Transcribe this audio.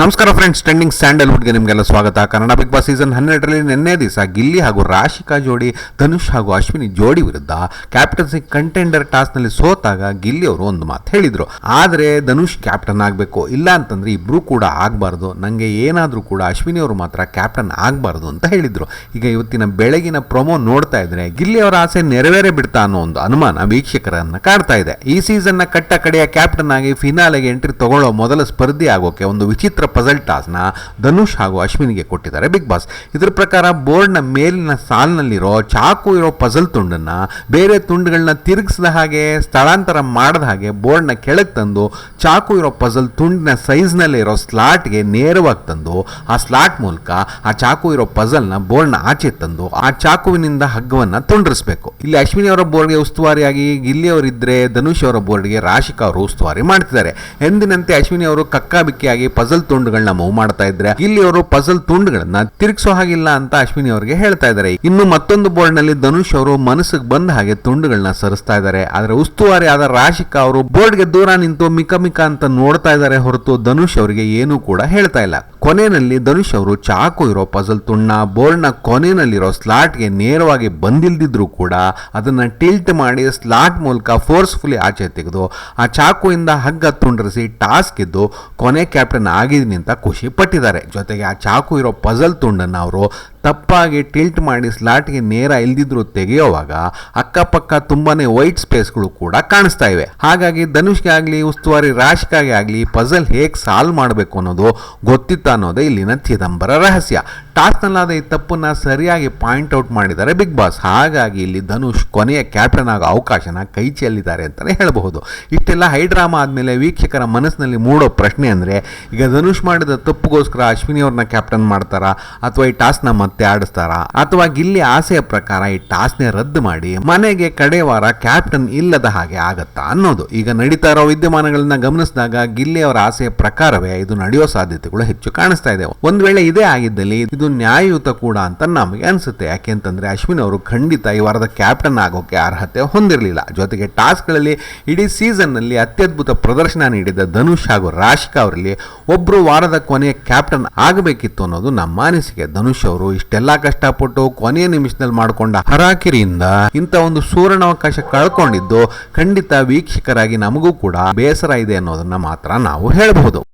ನಮಸ್ಕಾರ friends trending ಸ್ಯಾಂಡಲ್ವುಡ್ಗೆ ನಿಮಗೆಲ್ಲ ಸ್ವಾಗತ. ಕನ್ನಡ ಬಿಗ್ ಬಾಸ್ ಸೀಸನ್ ಹನ್ನೆರಡರಲ್ಲಿ ನಿನ್ನೆ ದಿವಸ ಗಿಲ್ಲಿ ಹಾಗೂ ರಾಶಿಕಾ ಜೋಡಿ, ಧನುಷ್ ಹಾಗೂ ಅಶ್ವಿನಿ ಜೋಡಿ ವಿರುದ್ಧ ಕ್ಯಾಪ್ಟನ್ಸಿ ಕಂಟೆಂಡರ್ ಟಾಸ್ನಲ್ಲಿ ಸೋತಾಗ ಗಿಲ್ಲಿ ಅವರು ಒಂದು ಮಾತು ಹೇಳಿದರು. ಆದರೆ ಧನುಷ್ ಕ್ಯಾಪ್ಟನ್ ಆಗಬೇಕು, ಇಲ್ಲ ಅಂತಂದ್ರೆ ಇಬ್ರು ಕೂಡ ಆಗಬಾರ್ದು ನನಗೆ ಏನಾದರೂ ಕೂಡ ಅಶ್ವಿನಿ ಅವರು ಮಾತ್ರ ಕ್ಯಾಪ್ಟನ್ ಆಗಬಾರ್ದು ಅಂತ ಹೇಳಿದರು. ಈಗ ಇವತ್ತಿನ ಬೆಳಗಿನ ಪ್ರೊಮೋ ನೋಡ್ತಾ ಇದ್ರೆ ಗಿಲ್ಲಿ ಅವರ ಆಸೆ ನೆರವೇರೇ ಬಿಡ್ತಾ ಅನ್ನೋ ಒಂದು ಅನುಮಾನ ವೀಕ್ಷಕರನ್ನ ಕಾಡ್ತಾ ಇದೆ. ಈ ಸೀಸನ್ನ ಕಟ್ಟ ಕಡೆಯ ಕ್ಯಾಪ್ಟನ್ ಆಗಿ ಫಿನಾಲೆಗೆ ಎಂಟ್ರಿ ತಗೊಳ್ಳೋ ಮೊದಲ ಸ್ಪರ್ಧಿ ಆಗೋಕೆ ಒಂದು ವಿಚಿತ್ರ ಪಜಲ್ ಟಾಸ್ನ ಧನುಷ್ ಹಾಗೂ ಅಶ್ವಿನಿಗೆ ಕೊಟ್ಟಿದ್ದಾರೆ ಬಿಗ್ ಬಾಸ್ ಇದರ ಪ್ರಕಾರ ಬೋರ್ಡ್ನ ಮೇಲಿನ ಸಾಲಿನಲ್ಲಿರೋ ಚಾಕು ಇರೋ ಪಜಲ್ ತುಂಡನ್ನ ಬೇರೆ ತುಂಡುಗಳನ್ನ ತಿರುಗಿಸಿದ ಹಾಗೆ ಸ್ಥಳಾಂತರ ಮಾಡಿದ ಹಾಗೆ ಬೋರ್ಡ್ನ ಕೆಳಗೆ ತಂದು ಚಾಕು ಇರೋ ಪಜಲ್ ತುಂಡಿನ ಸೈಜ್ನಲ್ಲೇ ಇರೋ ಸ್ಲಾಟ್ಗೆ ನೇರವಾಗಿ ತಂದು ಆ ಸ್ಲಾಟ್ ಮೂಲಕ ಆ ಚಾಕು ಇರೋ ಪಜಲ್ನ ಬೋರ್ಡ್ನ ಆಚೆ ತಂದು ಆ ಚಾಕುವಿನಿಂದ ಹಗ್ಗವನ್ನ ತುಂಡರಿಸಬೇಕು. ಇಲ್ಲಿ ಅಶ್ವಿನಿ ಅವರ ಬೋರ್ಡ್ಗೆ ಉಸ್ತುವಾರಿಯಾಗಿ, ಗಿಲ್ಲಿ ಅವರಿದ್ರೆ ಧನುಷ್ ಅವರ ಬೋರ್ಡ್ಗೆ ರಾಶಿಕಾ ಅವರು ಉಸ್ತುವಾರಿ ಮಾಡ್ತಿದ್ದಾರೆ. ಎಂದಿನಂತೆ ಅಶ್ವಿನಿ ಅವರು ಕಕ್ಕಾಬಿಕ್ಕಿಯಾಗಿ ಪಜಲ್ ತುಂಡುಗಳನ್ನ ಮೂವ್ ಮಾಡ್ತಾ ಇದ್ರೆ ಇಲ್ಲಿ ಅವರು ಪಜಲ್ ತುಂಡುಗಳನ್ನ ತಿರುಗಿಸೋ ಹಾಗಿಲ್ಲ ಅಂತ ಅಶ್ವಿನಿ ಅವರಿಗೆ ಹೇಳ್ತಾ ಇದ್ದಾರೆ ಇನ್ನು ಮತ್ತೊಂದು ಬೋರ್ಡ್ನಲ್ಲಿ ಧನುಷ್ ಅವರು ಮನಸ್ಸಿಗೆ ಬಂದ ಹಾಗೆ ತುಂಡುಗಳನ್ನ ಸರಿಸ್ತಾ ಇದ್ದಾರೆ ಆದ್ರೆ ಉಸ್ತುವಾರಿ ಆದ ರಾಶಿಕಾ ಅವರು ಬೋರ್ಡ್ಗೆ ದೂರ ನಿಂತು ಮಿಕ ಮಿಕ ಅಂತ ನೋಡ್ತಾ ಇದ್ದಾರೆ ಹೊರತು ಧನುಷ್ ಅವರಿಗೆ ಏನು ಕೂಡ ಹೇಳ್ತಾ ಇಲ್ಲ. ಕೊನೆಯಲ್ಲಿ ಧನುಷ್ ಅವರು ಚಾಕು ಇರೋ ಪಜಲ್ ತುಣ್ಣ ಬೋರ್ಡ್ನ ಕೊನೆಯಲ್ಲಿರೋ ಸ್ಲಾಟ್ಗೆ ನೇರವಾಗಿ ಬಂದಿಲ್ದಿದ್ರೂ ಕೂಡ ಅದನ್ನು ಟಿಲ್ಟ್ ಮಾಡಿ ಸ್ಲಾಟ್ ಮೂಲಕ ಫೋರ್ಸ್ಫುಲಿ ಆಚೆ ತೆಗೆದು ಆ ಚಾಕುವಿಂದ ಹಗ್ಗ ತುಂಡರಿಸಿ ಟಾಸ್ಕ್ ಇದ್ದು ಕೊನೆ ಕ್ಯಾಪ್ಟನ್ ಆಗಿದ್ದೀನಿ ಅಂತ ಖುಷಿ ಪಟ್ಟಿದ್ದಾರೆ. ಜೊತೆಗೆ ಆ ಚಾಕು ಇರೋ ಪಜಲ್ ತುಂಡನ್ನು ಅವರು ತಪ್ಪಾಗಿ ಟಿಲ್ಟ್ ಮಾಡಿ ಸ್ಲಾಟ್ಗೆ ನೇರ ಇಲ್ದಿದ್ರು ತೆಗೆಯುವಾಗ ಅಕ್ಕಪಕ್ಕ ತುಂಬಾನೇ ವೈಟ್ ಸ್ಪೇಸ್ಗಳು ಕೂಡ ಕಾಣಿಸ್ತಾ ಇವೆ. ಹಾಗಾಗಿ ಧನುಷ್ಗೆ ಆಗಲಿ, ಉಸ್ತುವಾರಿ ರಾಶಿಕಾಗೆ ಆಗಲಿ ಪಜಲ್ ಹೇಗೆ ಸಾಲ್ವ್ ಮಾಡಬೇಕು ಅನ್ನೋದು ಗೊತ್ತಿತ್ತ ಅನ್ನೋದೇ ಇಲ್ಲಿನ ಚಿದಂಬರ ರಹಸ್ಯ. ಟಾಸ್ನಲ್ಲಾದ ಈ ತಪ್ಪನ್ನ ಸರಿಯಾಗಿ ಪಾಯಿಂಟ್ ಔಟ್ ಮಾಡಿದ್ದಾರೆ ಬಿಗ್ ಬಾಸ್. ಹಾಗಾಗಿ ಇಲ್ಲಿ ಧನುಷ್ ಕೊನೆಯ ಕ್ಯಾಪ್ಟನ್ ಆಗೋ ಅವಕಾಶನ ಕೈ ಚೆಲ್ಲಿದ್ದಾರೆ ಅಂತಲೇ ಹೇಳಬಹುದು. ಇಷ್ಟೆಲ್ಲ ಹೈಡ್ರಾಮಾ ಆದಮೇಲೆ ವೀಕ್ಷಕರ ಮನಸ್ಸಿನಲ್ಲಿ ಮೂಡೋ ಪ್ರಶ್ನೆ ಅಂದರೆ, ಈಗ ಧನುಷ್ ಮಾಡಿದ ತಪ್ಪುಗೋಸ್ಕರ ಅಶ್ವಿನಿ ಅವ್ರನ್ನ ಕ್ಯಾಪ್ಟನ್ ಮಾಡ್ತಾರಾ? ಅಥವಾ ಈ ಟಾಸ್ನ ಮತ್ತೆ ಆಡಿಸ್ತಾರಾ? ಅಥವಾ ಗಿಲ್ಲಿ ಆಸೆಯ ಪ್ರಕಾರ ಈ ಟಾಸ್ನೇ ರದ್ದು ಮಾಡಿ ಮನೆಗೆ ಕಡೆ ವಾರ ಕ್ಯಾಪ್ಟನ್ ಇಲ್ಲದ ಹಾಗೆ ಆಗತ್ತಾ ಅನ್ನೋದು. ಈಗ ನಡೀತಾ ಇರೋ ವಿದ್ಯಮಾನಗಳನ್ನ ಗಮನಿಸಿದಾಗ ಗಿಲ್ಲಿ ಅವರ ಆಸೆಯ ಪ್ರಕಾರವೇ ಇದು ನಡೆಯೋ ಸಾಧ್ಯತೆಗಳು ಹೆಚ್ಚು ಕಾಣಿಸ್ತಾ ಇದೆ ಒಂದು ವೇಳೆ ಇದೇ ಆಗಿದ್ದಲ್ಲಿ ಇದು ನ್ಯಾಯಯುತ ಕೂಡ ಅಂತ ನಮಗೆ ಅನಿಸುತ್ತೆ. ಯಾಕೆ ಅಂತಂದರೆ ಅಶ್ವಿನ್ ಅವರು ಖಂಡಿತ ಈ ವಾರದ ಕ್ಯಾಪ್ಟನ್ ಆಗೋಕೆ ಅರ್ಹತೆ ಹೊಂದಿರಲಿಲ್ಲ. ಜೊತೆಗೆ ಟಾಸ್ಕ್ಗಳಲ್ಲಿ ಇಡೀ ಸೀಸನ್ನಲ್ಲಿ ಅತ್ಯದ್ಭುತ ಪ್ರದರ್ಶನ ನೀಡಿದ ಧನುಷ್ ಹಾಗೂ ರಾಶಿಕಾ ಅವರಲ್ಲಿ ಒಬ್ರು ವಾರದ ಕೊನೆಯ ಕ್ಯಾಪ್ಟನ್ ಆಗಬೇಕಿತ್ತು ಅನ್ನೋದು ನಮ್ಮ ಅನಿಸಿಕೆ. ಧನುಷ್ ಅವರು ಇಷ್ಟೆಲ್ಲ ಕಷ್ಟಪಟ್ಟು ಕೊನೆಯ ನಿಮಿಷದಲ್ಲಿ ಮಾಡಿಕೊಂಡ ಹರಾಕಿರಿಯಿಂದ ಇಂಥ ಒಂದು ಸುವರ್ಣಾವಕಾಶ ಕಳ್ಕೊಂಡಿದ್ದು ಖಂಡಿತ ವೀಕ್ಷಕರಾಗಿ ನಮಗೂ ಕೂಡ ಬೇಸರ ಇದೆ ಅನ್ನೋದನ್ನ ಮಾತ್ರ ನಾವು ಹೇಳಬಹುದು.